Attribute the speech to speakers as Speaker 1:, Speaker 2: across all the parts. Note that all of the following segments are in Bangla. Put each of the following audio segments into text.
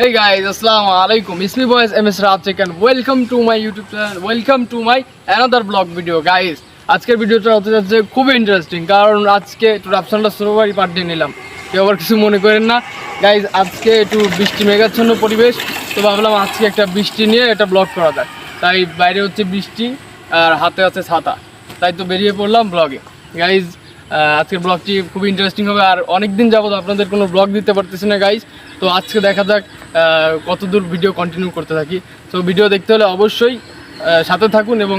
Speaker 1: Hey guys, assalamu alaikum. It's me boys MS Rajik and welcome to my YouTube channel. Welcome to my another vlog video guys. আজকের ভিডিওটা হতে যাচ্ছে খুবই ইন্টারেস্টিং কারণ আজকে একটু রাফসানটা সুরবাড়ি পাঠিয়ে নিলাম। কেউ আবার কিছু মনে করেন না। গাইজ আজকে একটু বৃষ্টি মেঘাচ্ছন্ন পরিবেশ তো ভাবলাম আজকে একটা বৃষ্টি নিয়ে একটা ব্লগ করা যায় তাই বাইরে হচ্ছে বৃষ্টি আর হাতে আছে ছাতা। তাই তো বেরিয়ে পড়লাম ব্লগে গাইজ আজকের ব্লগটি খুবই ইন্টারেস্টিং হবে আর অনেক দিন যাবত আপনাদের কোনো ব্লগ দিতে পারতেছি না গাইজ তো আজকে দেখা যাক কতদূর ভিডিও কন্টিনিউ করতে থাকি। তো ভিডিও দেখতে হলে অবশ্যই সাথে থাকুন এবং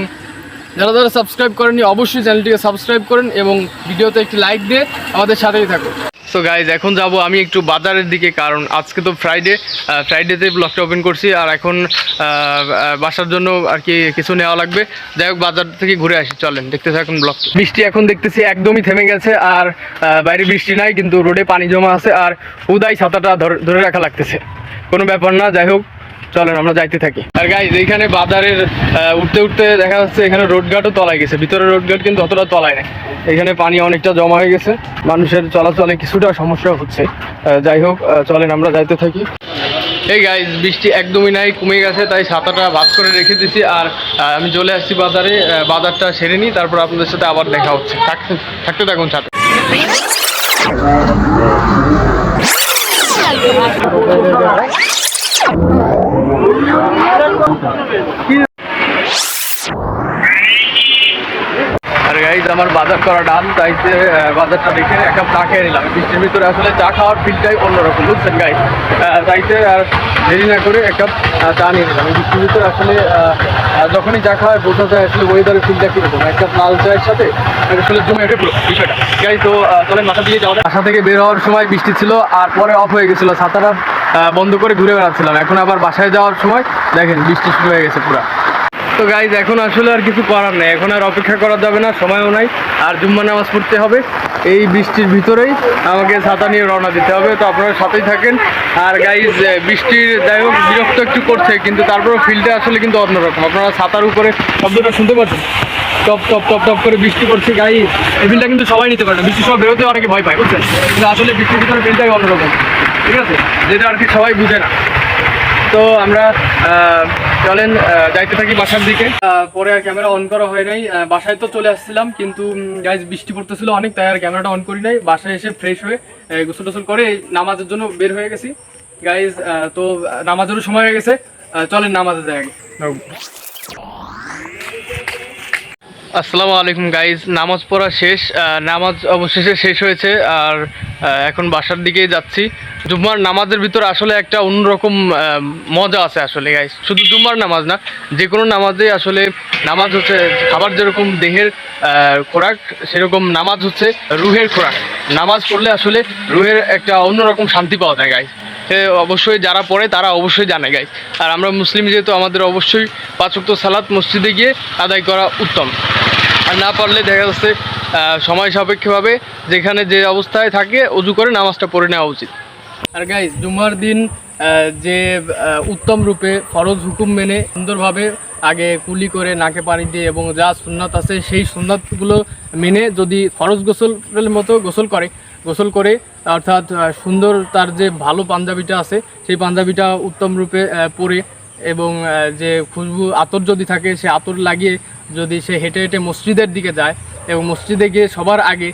Speaker 1: যারা যারা সাবস্ক্রাইব করেনি অবশ্যই চ্যানেলটিকে সাবস্ক্রাইব করেন এবং ভিডিওতে একটি লাইক দিয়ে আমাদের সাথেই থাকুন। সো গাইজ এখন যাব আমি একটু বাজারের দিকে, কারণ আজকে তো ফ্রাইডে ফ্রাইডেতে ব্লগটা ওপেন করছি, আর এখন বাসার জন্য আর কি কিছু নেওয়া লাগবে। যাই হোক, বাজার থেকে ঘুরে আসি, চলেন দেখতে এখন ব্লক বৃষ্টি এখন দেখতেছি একদমই থেমে গেছে, আর বাইরে বৃষ্টি নাই, কিন্তু রোডে পানি জমা আছে, আর উদাই ছাতাটা ধরে রাখা লাগতেছে। কোনো ব্যাপার না, যাই হোক। চলেন, আমরা যাইতে থাকি। আর গাইজ এইখানে বাজারের উঠতে উঠতে দেখা যাচ্ছে এখানে রোড গার্ডও তলায় গেছে। ভিতরে রোড গার্ড কিন্তু অতটা তলায় নেই। এখানে পানি অনেকটা জমা হয়ে গেছে। মানুষের চলাচলে কিছুটা সমস্যা হচ্ছে। যাই হোক চলেন, আমরা যাইতে থাকি। এই গাইজ বৃষ্টি একদমই নাই, কমে গেছে, তাই ছাতাটা ভাত করে রেখে দিছি। আর আমি চলে আসছি বাজারে বাজারটা সেরে নিই, তারপর আপনাদের সাথে আবার দেখা হচ্ছে। থাকতে থাকতে থাকুন সাথে আর গাইজ আমার বাজার করা ডান তাইতে আহ, বাজারটা দেখে এক কাপ চা খেয়ে নিলাম। বৃষ্টির ভিতরে আসলে চা খাওয়ার ফিলটাই অন্যরকম বুঝছেন গাইজ তাইতে আর দেরি না করে এক কাপ চা নিয়ে নিলাম। বৃষ্টির ভিতরে আসলে যখনই চা খাওয়ায় বোঝা যায় আসলে ওয়েদারের ফিলটা কীরকম। এক কাপ লাল চায়ের সাথে আসলে জমে ওঠে পুরো বিষয়টা। গাইজ তো চলেন বাসা দিয়ে যাওয়া। বাসা থেকে বের হওয়ার সময় বৃষ্টি ছিল আর পরে অফ হয়ে গেছিল। ছাতাটা বন্ধ করে ঘুরে বেড়াচ্ছিলাম। এখন আবার বাসায় যাওয়ার সময় দেখেন বৃষ্টি শুরু হয়ে গেছে পুরা। তো গাইজ এখন আসলে আর কিছু করার নেই। এখন আর অপেক্ষা করা যাবে না, সময়ও নাই, আর জুম্মা নামাজ পড়তে হবে। এই বৃষ্টির ভিতরেই আমাকে ছাতা নিয়ে রওনা দিতে হবে। তো আপনারা সাথেই থাকেন। আর গাইজ বৃষ্টির যাই হোক, বিরক্ত একটু করছে, কিন্তু তারপরেও ফিল্ডে আসলে কিন্তু অন্যরকম। আপনারা ছাতার উপরে শব্দটা শুনতে পাচ্ছেন? টপ টপ টপ টপ করে বৃষ্টি পড়ছে গাই এই ফিল্ডটা কিন্তু সবাই নিতে পারে না বৃষ্টির বেরোতে অনেকে ভয় পায়, বুঝছেন? কিন্তু আসলে বৃষ্টির ভিতরে ফিল্ডটাই অন্যরকম, ঠিক আছে? যেটা আর কি সবাই বুঝে না। তো আমরা চলেন যাইতে থাকি বাসার দিকে। পরে আর ক্যামেরা অন করা হয় নাই। বাসায় তো চলে আসছিলাম, কিন্তু গাইজ বৃষ্টি পড়তেছিল অনেক, তাই আর ক্যামেরাটা অন করি নাই। বাসায় এসে ফ্রেশ হয়ে গোসল টোসল করে নামাজের জন্য বের হয়ে গেছি। গাইজ তো নামাজেরও সময় হয়ে গেছে। চলেন নামাজে যাই আগে। আসসালামু আলাইকুম গাইজ নামাজ পড়া শেষ নামাজ অবশেষে শেষ হয়েছে, আর এখন বাসার দিকেই যাচ্ছি। জুম্মার নামাজের ভিতরে আসলে একটা অন্যরকম মজা আছে আসলে গাইজ শুধু জুম্মার নামাজ না যে কোনো নামাজে আসলে নামাজ হচ্ছে, খাবার যেরকম দেহের খোরাক, সেরকম নামাজ হচ্ছে রুহের খোরাক। নামাজ পড়লে আসলে রুহের একটা অন্যরকম শান্তি পাওয়া যায় গাইজ অবশ্যই যারা পড়ে, তারা অবশ্যই জানে গাই আর আমরা মুসলিম যেহেতু, আমাদের অবশ্যই পাঁচক্ত সালাত মসজিদে গিয়ে আদায় করা উত্তম। আর না পারলে দেখা যাচ্ছে সময় সাপেক্ষভাবে যেখানে যে অবস্থায় থাকে, উজু করে নামাজটা পড়ে নেওয়া উচিত। আর গাইজ জুমার দিন যে উত্তম রূপে ফরজ হুকুম মেনে সুন্দরভাবে আগে কুলি করে নাকে পানি দিয়ে এবং যা সুন্নাত আছে, সেই সুন্নাতগুলো মেনে যদি ফরজ গোসলের মতো গোসল করে গোসল করে, অর্থাৎ সুন্দর তার যে ভালো পাঞ্জাবিটা আছে, সেই পাঞ্জাবিটা উত্তম রূপে পরে এবং যে খুশবু আতর যদি থাকে, সে আতর লাগিয়ে যদি সে হেঁটে হেঁটে মসজিদের দিকে যায় এবং মসজিদে গিয়ে সবার আগে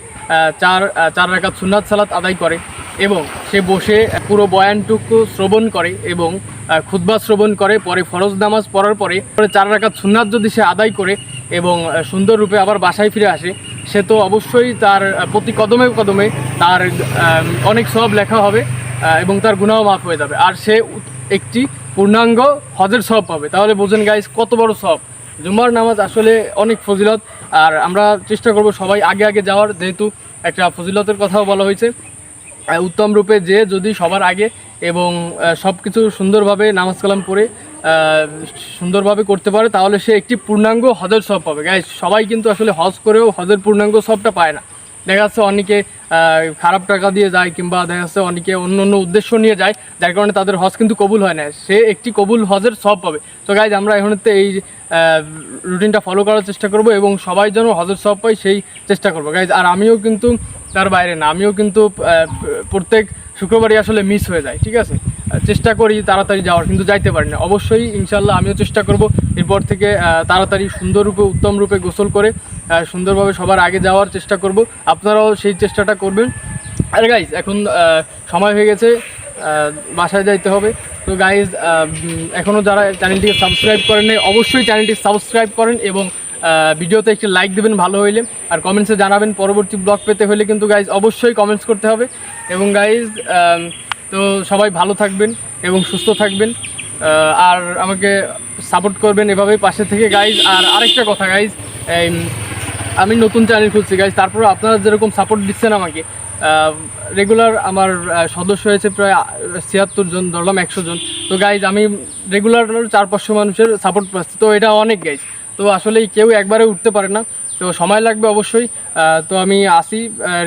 Speaker 1: চার চার রাকাত সুন্নাত সালাত আদায় করে এবং সে বসে পুরো বয়ানটুকু শ্রবণ করে এবং আহ, শ্রবণ করে পরে ফরজ নামাজ পড়ার পরে পরে চার রাকাত সুন্নাত যদি সে আদায় করে এবং সুন্দর রূপে আবার বাসায় ফিরে আসে সে তো অবশ্যই তার প্রতি কদমে কদমে তার অনেক সব লেখা হবে এবং তার গুণাও মাফ হয়ে যাবে। আর সে একটি পূর্ণাঙ্গ হজের সব পাবে। তাহলে বোঝেন গাইস কত বড় সব জুমার নামাজ আসলে অনেক ফজিলত, আর আমরা চেষ্টা করব সবাই আগে আগে যাওয়ার, যেহেতু একটা ফজিলতের কথাও বলা হয়েছে। উত্তম রূপে যে যদি সবার আগে এবং সব কিছু সুন্দরভাবে নামাজ কালাম পড়ে সুন্দরভাবে করতে পারে, তাহলে সে একটি পূর্ণাঙ্গ হজের সব পাবে। গাই সবাই কিন্তু আসলে হজ করেও হজের পূর্ণাঙ্গ সবটা পায় না। দেখা যাচ্ছে অনেকে খারাপ টাকা দিয়ে যায় কিংবা দেখা যাচ্ছে অনেকে অন্য অন্য উদ্দেশ্য নিয়ে যায়, যার কারণে তাদের হজ কিন্তু কবুল হয় না। সে একটি কবুল হজের সব পাবে। তো গাইজ আমরা এখন এই রুটিনটা ফলো করার চেষ্টা করব এবং সবাই যেন হজের সব পাই সেই চেষ্টা করব। গাইজ আর আমিও কিন্তু তার বাইরে না, আমিও কিন্তু প্রত্যেক শুক্রবারই আসলে মিস হয়ে যায় ঠিক আছে? চেষ্টা করি তাড়াতাড়ি যাওয়ার, কিন্তু যাইতে পারি না। অবশ্যই ইনশাল্লাহ আমিও চেষ্টা করব। এরপর থেকে তাড়াতাড়ি সুন্দর রূপে উত্তম রূপে গোসল করে সুন্দরভাবে সবার আগে যাওয়ার চেষ্টা করব। আপনারাও সেই চেষ্টাটা করবেন। আর গাইজ এখন সময় হয়ে গেছে বাসায় যাইতে হবে। তো গাইজ এখনও যারা চ্যানেলটিকে সাবস্ক্রাইব করেন অবশ্যই চ্যানেলটি সাবস্ক্রাইব করেন এবং ভিডিওতে একটি লাইক দেবেন, ভালো হইলে। আর কমেন্টসে জানাবেন, পরবর্তী ব্লগ পেতে হলে কিন্তু গাইজ অবশ্যই কমেন্টস করতে হবে। এবং গাইজ তো সবাই ভালো থাকবেন এবং সুস্থ থাকবেন। আর আমাকে সাপোর্ট করবেন এভাবেই পাশে থেকে গাইজ আর আরেকটা কথা গাইজ আমি নতুন চ্যানেল খুলছি গাইজ তারপরে আপনারা যেরকম সাপোর্ট দিচ্ছেন আমাকে রেগুলার আমার সদস্য হয়েছে প্রায় ছিয়াত্তর জন, ধরলাম একশো জন। তো গাইজ আমি রেগুলার চার পাঁচশো মানুষের সাপোর্ট পাচ্ছি। তো এটা অনেক গাইজ তো আসলে কেউ একবারে উঠতে পারে না। তো সময় লাগবে অবশ্যই। তো আমি আসি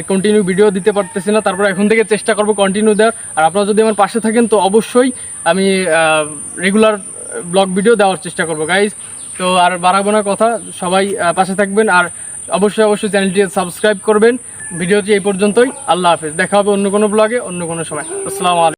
Speaker 1: কন্টিনিউ ভিডিও দিতে পারতেছি না। তারপর এখন থেকে চেষ্টা করব কন্টিনিউ দেওয়ার। আর আপনারা যদি আমার পাশে থাকেন, তো অবশ্যই আমি রেগুলার ব্লগ ভিডিও দেওয়ার চেষ্টা করব। গাইজ তো আর বাড়াবো না কথা। সবাই পাশে থাকবেন। আর অবশ্যই অবশ্যই চ্যানেলটি সাবস্ক্রাইব করবেন। ভিডিওটি এই পর্যন্তই। আল্লাহ হাফেজ। দেখা হবে অন্য কোনো ব্লগে অন্য কোনো সময়। আসসালামু আলাইকুম।